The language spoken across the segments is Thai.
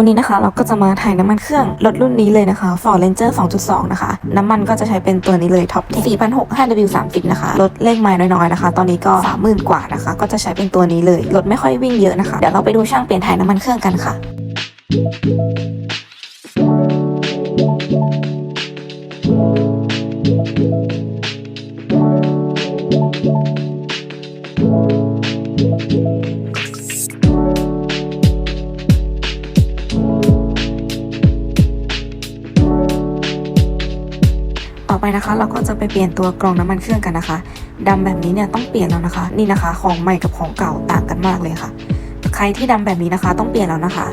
วันนี้นะคะเราก็จะมาถ่ายน้ำมันเครื่องรถรุ่นนี้เลยนะคะ Ford Ranger 2.2 นะคะ น้ำมันก็จะใช้เป็นตัวนี้เลย Top 4,600 5W30 นะคะรถเลขไม้น้อยๆนะคะ ตอนนี้ก็ 30,000 กว่านะคะ ก็จะใช้เป็นตัวนี้เลยรถไม่ค่อยวิ่งเยอะนะคะ เดี๋ยวเราไปดูช่างเปลี่ยนถ่ายน้ำมันเครื่องกันค่ะ ต่อไปนะคะ เราก็จะไปเปลี่ยนตัวกรองน้ำมันเครื่องกันนะคะดำแบบนี้เนี่ยต้องเปลี่ยนแล้วนะคะ นี่นะคะ ของใหม่กับของเก่าต่างกันมากเลยค่ะ ใครที่ดำแบบนี้นะคะ ต้องเปลี่ยนแล้วนะคะ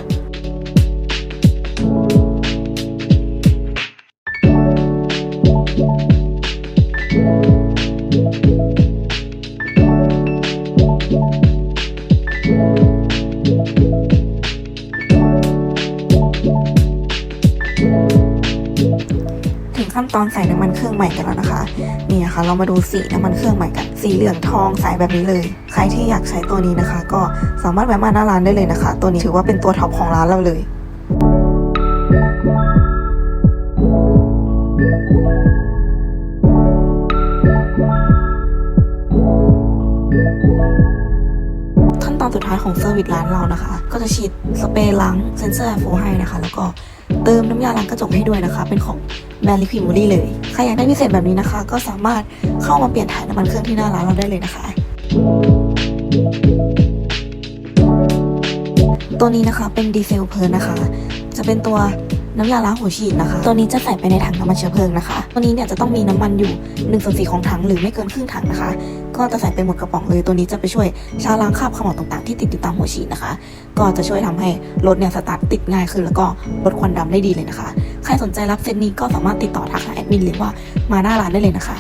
ขั้นตอนใส่น้ำมันเครื่องใหม่กันแล้วนะคะ นี่นะคะ เรามาดูสีน้ำมันเครื่องใหม่กัน สีเหลืองทองใสแบบนี้เลย ใครที่อยากใช้ตัวนี้นะคะ ก็สามารถแวะมาหน้าร้านได้เลยนะคะ ตัวนี้ถือว่าเป็นตัวท็อปของร้านเราเลยขั้นตอนสุดท้ายของเซอร์วิสร้านเรานะคะ ก็จะฉีดสเปรย์ล้างเซนเซอร์แอร์โฟให้นะคะ แล้วก็ เติมน้ำยาล้างกระจกให้ด้วยนะคะ เป็นของแบรนด์ลิควิมูลี่เลย ใครอยากได้พิเศษแบบนี้นะคะ ก็สามารถเข้ามาเปลี่ยนถ่ายน้ำมันเครื่องที่หน้าร้านเราได้เลยนะคะ ตัวนี้นะคะเป็นดีเซลเพลินนะคะ จะเป็นตัว น้ำยาล้างหัวฉีดนะคะ ตัวนี้จะใส่ไปในถังน้ำมันเชื้อเพลิงนะคะ ตัวนี้เนี่ยจะต้องมีน้ำมันอยู่1นส่วนสของถังหรือไม่เกินครึ่งถังนะคะ ก็จะใส่ไปหมดกระป๋องเลย ตัวนี้จะไปช่วยชาล้างคราบขม่าต่างๆที่ติดอยู่ตามหัวฉีดนะคะ ก็จะช่วยทำให้รถเนี่ยสตาร์ทติดง่ายขึ้นแล้วก็ลดควันดำได้ดีเลยนะคะ ใครสนใจรับเซตนี้ก็สามารถติดต่อทักหาแอดมินหรือว่ามาหน้าร้านได้เลยนะคะ